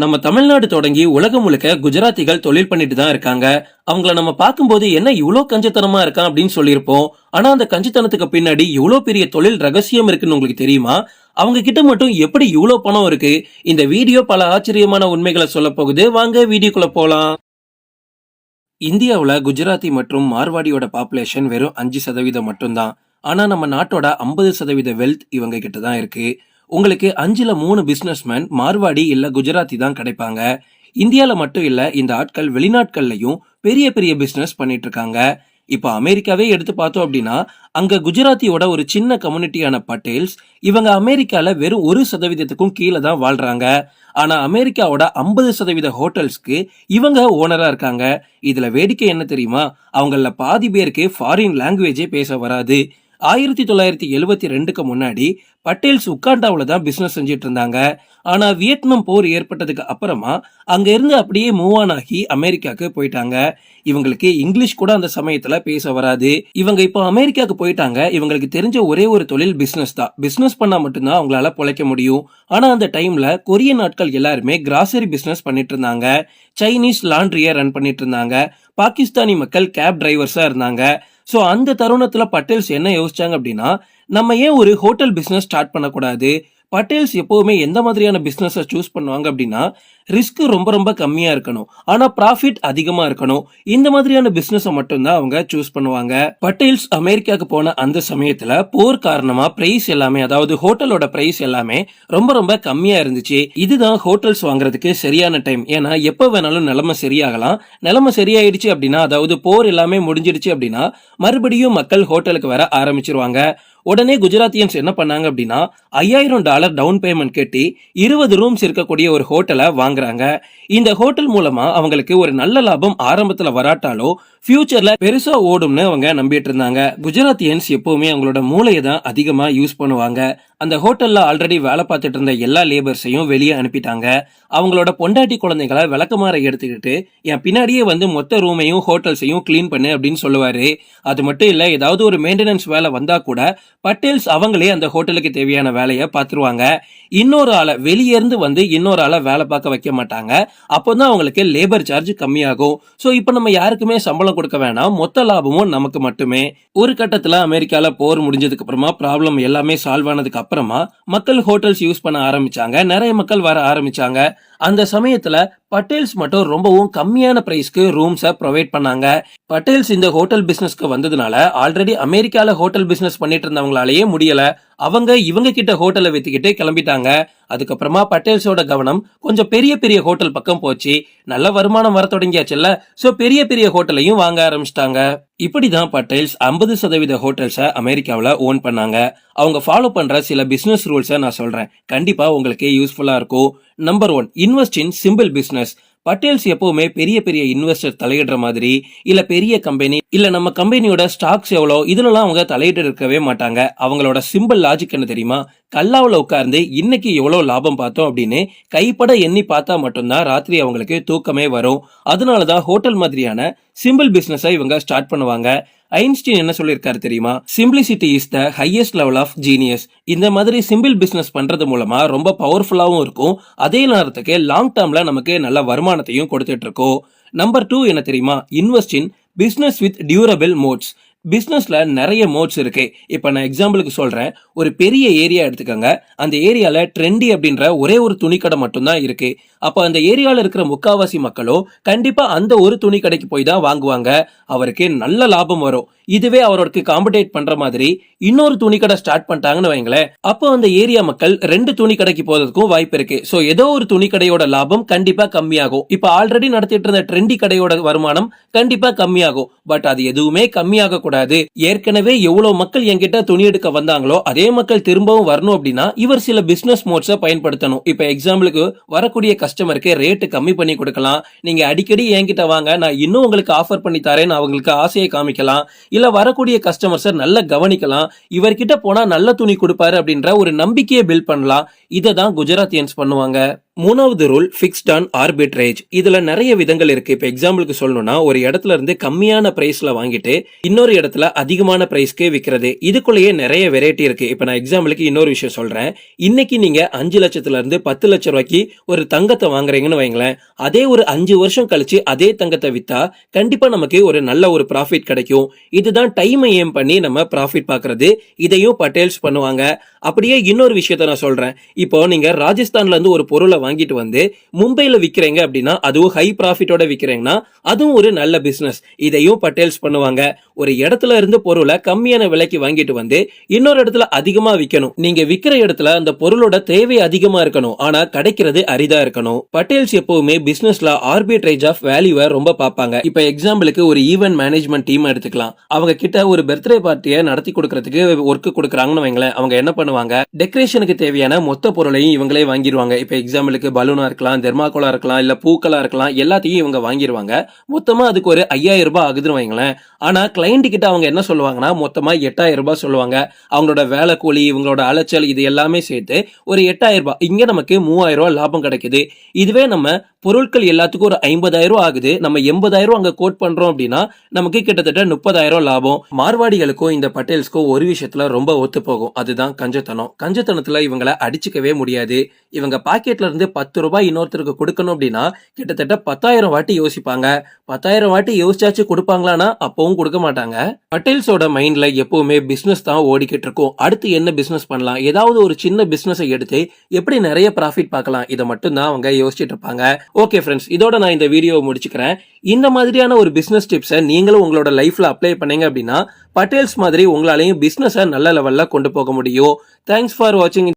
நம்ம தமிழ்நாடு தொடங்கி உலகம் முழுக்க குஜராத்திகள் தொழில் பண்ணிட்டு தான் இருக்காங்க. அவங்கள நம்ம பார்க்கும்போது என்ன இவ்வளோ கஞ்சத்தனமா இருக்கான் அப்படின்னு சொல்லியிருப்போம். ஆனா அந்த கஞ்சத்தனத்துக்கு பின்னாடி இவ்வளோ பெரிய தொழில் ரகசியம் இருக்குன்னு உங்களுக்கு தெரியுமா? அவங்க கிட்ட மட்டும் எப்படி இவ்வளோ பணம் இருக்கு? இந்த வீடியோ பல ஆச்சரியமான உண்மைகளை சொல்ல போகுது. வாங்க வீடியோக்குள்ள போலாம். இந்தியாவில் குஜராத்தி மற்றும் மார்வாடியோட பாப்புலேஷன் வெறும் அஞ்சு சதவீதம் மட்டும்தான். ஆனா நம்ம நாட்டோட ஐம்பது சதவீத வெல்த் இவங்க கிட்ட தான் இருக்கு. உங்களுக்கு அஞ்சுல மூணு பிஸ்னஸ்மேன் மார்வாடி இல்லை குஜராத்தி தான் கிடைப்பாங்க. இந்தியாவில் மட்டும் இல்லை இந்த ஆட்கள் வெளிநாட்கள்லையும் பெரிய பெரிய பிஸ்னஸ் பண்ணிட்டு இருக்காங்க இப்போ அமெரிக்காவே எடுத்து பார்த்தோம் அப்படின்னா அங்கே குஜராத்தியோட ஒரு சின்ன கம்யூனிட்டியான பட்டேல்ஸ் இவங்க அமெரிக்காவில் வெறும் ஒரு சதவீதத்துக்கும் கீழே தான் வாழ்கிறாங்க ஆனால் அமெரிக்காவோட ஐம்பது சதவீத ஹோட்டல்ஸ்க்கு இவங்க ஓனராக இருக்காங்க. இதில் வேடிக்கை என்ன தெரியுமா? அவங்கள பாதி பேருக்கு ஃபாரின் லாங்குவேஜே பேச வராது. ஆயிரத்தி தொள்ளாயிரத்தி எழுவத்தி ரெண்டுக்கு முன்னாடி பட்டேல்ஸ் உக்காண்டாவில் தான் பிஸ்னஸ் செஞ்சுட்டு இருந்தாங்க ஆனால் வியட்நாம் போர் ஏற்பட்டதுக்கு அப்புறமா அங்கேருந்து அப்படியே மூவ் ஆன் ஆகி அமெரிக்காவுக்கு போயிட்டாங்க. இவங்களுக்கு இங்கிலீஷ் கூட அந்த சமயத்தில் பேச வராது. இவங்க இப்போ அமெரிக்காவுக்கு போயிட்டாங்க. இவங்களுக்கு தெரிஞ்ச ஒரே ஒரு தொழில் பிஸ்னஸ் தான். பிஸ்னஸ் பண்ணால் மட்டும்தான் அவங்களால பொழைக்க முடியும். ஆனால் அந்த டைமில் கொரிய நாட்கள் எல்லாருமே கிராசரி பிஸ்னஸ் பண்ணிட்டு இருந்தாங்க சைனீஸ் லாண்ட்ரியை ரன் பண்ணிட்டு இருந்தாங்க பாகிஸ்தானி மக்கள் கேப் டிரைவர்ஸாக இருந்தாங்க. ஸோ அந்த தருணத்தில் பட்டேல்ஸ் என்ன யோசிச்சாங்க அப்படின்னா நம்ம ஏன் ஒரு ஹோட்டல் பிஸ்னஸ் ஸ்டார்ட் பண்ணக்கூடாது? பட்டேல்ஸ் எப்போவுமே எந்த மாதிரியான பிஸ்னஸை சூஸ் பண்ணுவாங்க அப்படின்னா ரிஸ்க் ரொம்ப ரொம்ப கம்மியாக இருக்கணும். ஆனால் ப்ராஃபிட் அதிகமாக இருக்கணும். இந்த மாதிரியான பிஸ்னஸை மட்டும்தான் அவங்க சூஸ் பண்ணுவாங்க. பட்டேல்ஸ் அமெரிக்காவுக்கு போன அந்த சமயத்தில் போர் காரணமாக ப்ரைஸ் எல்லாமே அதாவது ஹோட்டலோட ப்ரைஸ் எல்லாமே ரொம்ப ரொம்ப கம்மியாக இருந்துச்சு. இதுதான் ஹோட்டல்ஸ் வாங்குறதுக்கு சரியான டைம் ஏன்னா எப்போ வேணாலும் நிலைமை சரியாகலாம். நிலைமை சரியாயிடுச்சு அப்படின்னா அதாவது போர் எல்லாமே முடிஞ்சிடுச்சு அப்படின்னா மறுபடியும் மக்கள் ஹோட்டலுக்கு வர ஆரம்பிச்சிருவாங்க. உடனே குஜராத்தியன்ஸ் என்ன பண்ணாங்க அப்படின்னா ஐயாயிரம் டாலர் டவுன் பேமெண்ட் கட்டி இருபது ரூம்ஸ் இருக்கக்கூடிய ஒரு ஹோட்டலை வாங்குறாங்க. இந்த ஹோட்டல் மூலமா அவங்களுக்கு ஒரு நல்ல லாபம் ஆரம்பத்துல வராட்டாலோ ஃபியூச்சர்ல பெருசா ஓடும்னு அவங்க நம்பிட்டு இருந்தாங்க. குஜராத்தியன்ஸ் எப்பவுமே அவங்களோட மூளையை தான் அதிகமா யூஸ் பண்ணுவாங்க. அந்த ஹோட்டலில் ஆல்ரெடி வேலை பார்த்துட்டு இருந்த எல்லா லேபர்ஸையும் வெளியே அனுப்பிட்டாங்க. அவங்களோட பொண்டாட்டி குழந்தைகளை விளக்கமாற எடுத்துக்கிட்டு என் பின்னாடியே வந்து மொத்த ரூமையும் ஹோட்டல்ஸையும் க்ளீன் பண்ணு அப்படின்னு சொல்லுவாரு. அது மட்டும் இல்லை ஏதாவது ஒரு மெயின்டெனன்ஸ் வேலை வந்தா கூட பட்டேல்ஸ் அவங்களே அந்த ஹோட்டலுக்கு தேவையான வேலையை பார்த்துருவாங்க. இன்னொரு ஆளை வெளியே இருந்து வந்து இன்னொரு ஆளை வேலை பார்க்க வைக்க மாட்டாங்க. அப்போ தான் அவங்களுக்கு லேபர் சார்ஜ் கம்மியாகும். ஸோ இப்போ நம்ம யாருக்குமே சம்பளம் கொடுக்க வேணாம். மொத்த லாபமும் நமக்கு மட்டுமே. ஒரு கட்டத்தில் அமெரிக்காவில் போர் முடிஞ்சதுக்கு அப்புறமா ப்ராப்ளம் எல்லாமே சால்வ் ஆனதுக்கு அப்புறமா மக்கள் ஹோட்டல்ஸ் யூஸ் பண்ண ஆரம்பிச்சாங்க. நிறைய மக்கள் வர ஆரம்பிச்சாங்க. அந்த சமயத்துல பட்டேல்ஸ் மட்டும் ரொம்பவும் கம்மியான பிரைஸ்க்கு ரூம்ஸை ப்ரொவைட் பண்ணாங்க. பட்டேல்ஸ் இந்த ஹோட்டல் பிஸ்னஸ்க்கு வந்ததுனால ஆல்ரெடி அமெரிக்காவில் ஹோட்டல் பிஸ்னஸ் பண்ணிட்டு இருந்தவங்களாலேயே முடியல. அவங்க இவங்க கிட்ட ஹோட்டலை வித்துக்கிட்டு கிளம்பிட்டாங்க. அதுக்கப்புறமா பட்டேல்ஸோட கவனம் கொஞ்சம் பெரிய பெரிய ஹோட்டல் பக்கம் போச்சு. நல்ல வருமானம் வர தொடங்கியாச்சுல்ல. ஸோ பெரிய பெரிய ஹோட்டலையும் வாங்க ஆரம்பிச்சிட்டாங்க. இப்படிதான் பட்டேல்ஸ் ஐம்பது சதவீத ஹோட்டல்ஸை அமெரிக்காவில் ஓன் பண்ணாங்க. அவங்க ஃபாலோ பண்ற சில பிசினஸ் ரூல்ஸை நான் சொல்றேன். கண்டிப்பா உங்களுக்கு யூஸ்ஃபுல்லா இருக்கும். Number one invest in simple business Patels எப்பவுமே பெரிய பெரிய இன்வெஸ்டர் தலையிடுற மாதிரி இல்ல பெரிய கம்பெனி இல்ல நம்ம கம்பெனியோட ஸ்டாக்ஸ் எவ்வளோ இதுலலாம் அவங்க தலையிட்டு இருக்கவே மாட்டாங்க. அவங்களோட சிம்பிள் லாஜிக் என்ன தெரியுமா? கல்லாவில் உட்கார்ந்து இன்னைக்கு எவ்வளோ லாபம் பார்த்தோம் அப்படின்னு கைப்பட எண்ணி பார்த்தா மட்டும்தான் ராத்திரி அவங்களுக்கு தூக்கமே வரும். அதனால தான் ஹோட்டல் மாதிரியான சிம்பிள் பிசினஸை இவங்க ஸ்டார்ட் பண்ணுவாங்க. ஐன்ஸ்டீன் என்ன சொல்லியிருக்காரு தெரியுமா? Simplicity is the highest level of genius இந்த மாதிரி சிம்பிள் பிசினஸ் பண்றது மூலமா ரொம்ப பவர்ஃபுல்லாகவும் இருக்கும். அதே நேரத்துக்கு லாங் டேர்ம்ல நமக்கு நல்ல வருமானத்தையும் கொடுத்துட்டு இருக்கோம். நம்பர் டூ என்ன தெரியுமா? Invest in business with durable moats பிஸ்னஸில் நிறைய மோட்ஸ் இருக்கு. இப்போ நான் எக்ஸாம்பிளுக்கு சொல்கிறேன் ஒரு பெரிய ஏரியா எடுத்துக்கோங்க. அந்த ஏரியாவில் ட்ரெண்டி அப்படின்ற ஒரே ஒரு துணிக்கடை மட்டும்தான் இருக்கு. அப்போ அந்த ஏரியாவில் இருக்கிற முக்காவாசி மக்களோ கண்டிப்பாக அந்த ஒரு துணி கடைக்கு போய் தான் வாங்குவாங்க. அவருக்கு நல்ல லாபம் வரும். இதுவே அவருக்கு காம்படேட் பண்ற மாதிரி இன்னொரு துணி கடை ஸ்டார்ட் பண்ணிட்டாங்கன்னு வைங்களேன் அப்போ அந்த ஏரியா மக்கள் ரெண்டு துணி கடைக்கு போறதுக்கும் வாய்ப்பு இருக்கு. ஸோ ஏதோ ஒரு துணி கடையோட லாபம் கண்டிப்பா கம்மியாகும். இப்போ ஆல்ரெடி நடத்திட்டு இருந்த ட்ரெண்டி கடையோட வருமானம் கண்டிப்பா கம்மியாகும். பட் அது எதுவுமே கம்மியாக கூடாது. ஏற்கனவே எவ்வளவு மக்கள் என்கிட்ட துணி எடுக்க வந்தாங்களோ அதே மக்கள் திரும்பவும் வரணும் அப்படின்னா இவர் சில பிசினஸ் மோட்ஸை பயன்படுத்தணும். இப்போ எக்ஸாம்பிளுக்கு வரக்கூடிய கஸ்டமருக்கு ரேட்டு கம்மி பண்ணி கொடுக்கலாம். நீங்க அடிக்கடி என்கிட்ட வாங்க நான் இன்னும் உங்களுக்கு ஆஃபர் பண்ணி தரேன்னு அவங்களுக்கு ஆசையை காமிக்கலாம். இல்ல வரக்கூடிய கஸ்டமர்ஸை நல்லா கவனிக்கலாம். இவர்கிட்ட போனா நல்ல துணி கொடுப்பாரு அப்படின்ற ஒரு நம்பிக்கையை பில்ட் பண்ணலாம். இதை தான் குஜராத்தியன்ஸ் பண்ணுவாங்க. மூணாவது ரூல் ஃபிக்ஸ்ட் ஆன் ஆர்பிட்ரேஜ் இதுல நிறைய விதங்கள் இருக்கு. இப்போ எக்ஸாம்பிளுக்கு சொல்லணும்னா ஒரு இடத்துல இருந்து கம்மியான பிரைஸ்ல வாங்கிட்டு இன்னொரு இடத்துல அதிகமான ப்ரைஸ்க்கே விற்கிறது இதுக்குள்ளேயே நிறைய வெரைட்டி இருக்கு. இப்போ நான் எக்ஸாம்பிளுக்கு இன்னொரு விஷயம் சொல்றேன். இன்னைக்கு நீங்க அஞ்சு லட்சத்துல இருந்து பத்து லட்சம் ரூபாய்க்கு ஒரு தங்கத்தை வாங்குறீங்கன்னு வைங்களேன். அதே ஒரு அஞ்சு வருஷம் கழிச்சு அதே தங்கத்தை வித்தா கண்டிப்பா நமக்கு ஒரு நல்ல ஒரு ப்ராஃபிட் கிடைக்கும். இதுதான் டைமை ஏம் பண்ணி நம்ம ப்ராஃபிட் பார்க்கறது இதையும் பட்டேல்ஸ் பண்ணுவாங்க. அப்படியே இன்னொரு விஷயத்த நான் சொல்றேன். இப்போ நீங்க ராஜஸ்தான்ல இருந்து ஒரு பொருளை வாங்கிட்டு வந்து மும்பையில் விற்கிறீங்க அப்படின்னா அதுவும் ஹை ப்ராஃபிட்டோட விற்கிறீங்கன்னா அதுவும் ஒரு நல்ல பிசினஸ் இதையும் பட்டேல்ஸ் பண்ணுவாங்க. ஒரு இடத்துல இருந்து பொருளை கம்மியான விலைக்கு வாங்கிட்டு வந்து இன்னொரு இடத்துல அதிகமா விற்கணும் நீங்க விற்கிற இடத்துல அந்த பொருளோட தேவை அதிகமா இருக்கணும். ஆனா கிடைக்கிறது அரிதா இருக்கணும். பட்டேல்ஸ் எப்பவுமே பிசினஸ்ல ஆர்பிட்ரேஜ் ஆஃப் வேல்யூவை ரொம்ப பார்ப்பாங்க. இப்போ எக்ஸாம்பிளுக்கு ஒரு ஈவென்ட் மேனேஜ்மெண்ட் டீம் எடுத்துக்கலாம். அவங்க கிட்ட ஒரு பர்த்டே பார்ட்டியை நடத்தி கொடுக்கறதுக்கு ஒர்க் கொடுக்குறாங்கன்னு வைங்களேன். அவங்க என்ன பண்ணுவாங்க. டெக்கரேஷனுக்கு தேவையான மொத்த பொருளையும் இவங்களே வாங்கிடுவாங்க இப்ப எக்ஸாம்பிளுக்கு பலூனா இருக்கலாம் தெர்மாக்கோலா இருக்கலாம் இல்ல பூக்களா இருக்கலாம் எல்லாத்தையும் இவங்க வாங்கிடுவாங்க மொத்தமா அதுக்கு ஒரு ஐயாயிரம் ரூபாய் ஆகுதுன்னு வைங்களேன். ஆனா கிளைண்ட் கிட்ட அவங்க என்ன சொல்லுவாங்கன்னா மொத்தமா எட்டாயிரம் ரூபாய் சொல்லுவாங்க. அவங்களோட வேலை கூலி இவங்களோட அலைச்சல் இது எல்லாமே சேர்த்து ஒரு எட்டாயிரம் ரூபாய். இங்க நமக்கு மூவாயிரம் ரூபாய் லாபம் கிடைக்குது. இதுவே நம்ம பொருட்கள் எல்லாத்துக்கும் ஒரு ஐம்பதாயிரம் ரூபாய் ஆகுது. நம்ம எண்பதாயிரம் ரூபாய் அங்க கோட் பண்றோம் அப்படின்னா நமக்கு கிட்டத்தட்ட முப்பதாயிரம் லாபம். மார்வாடிகளுக்கும் இந்த பட்டேல்ஸ்க்கும் ஒரு விஷயத்துல ரொம்ப ஒத்து போகும். அதுதான் கஞ்சத்தனம். கஞ்சத்தனத்தில் இவங்கள அடிச்சுக்கவே முடியாது. இவங்க பாக்கெட்ல இருந்து பத்து ரூபாய் இன்னொருத்தருக்கு கொடுக்கணும் அப்படின்னா கிட்டத்தட்ட பத்தாயிரம் வாட்டி யோசிப்பாங்க. பத்தாயிரம் வாட்டி யோசிச்சாச்சு கொடுப்பாங்களான்னா அப்பவும் கொடுக்க மாட்டாங்க. பட்டேல்ஸோட மைண்ட்ல எப்பவுமே பிசினஸ் தான் ஓடிக்கிட்டு இருக்கும். அடுத்து என்ன பிசினஸ் பண்ணலாம்? ஏதாவது ஒரு சின்ன பிசினஸை எடுத்து எப்படி நிறைய ப்ராஃபிட் பார்க்கலாம்? இதை மட்டும் தான் அவங்க யோசிச்சுட்டு இருப்பாங்க. ஓகே ஃப்ரெண்ட்ஸ் இதோட நான் இந்த வீடியோவை முடிச்சுக்கிறேன். இந்த மாதிரியான ஒரு பிசினஸ் டிப்ஸை நீங்களும் உங்களோட லைஃப்ல அப்ளை பண்ணீங்க அப்படின்னா பட்டேல்ஸ் மாதிரி உங்களாலையும் பிஸ்னஸை நல்ல லெவல்ல கொண்டு போக முடியும். தேங்க்ஸ் ஃபார் வாட்சிங்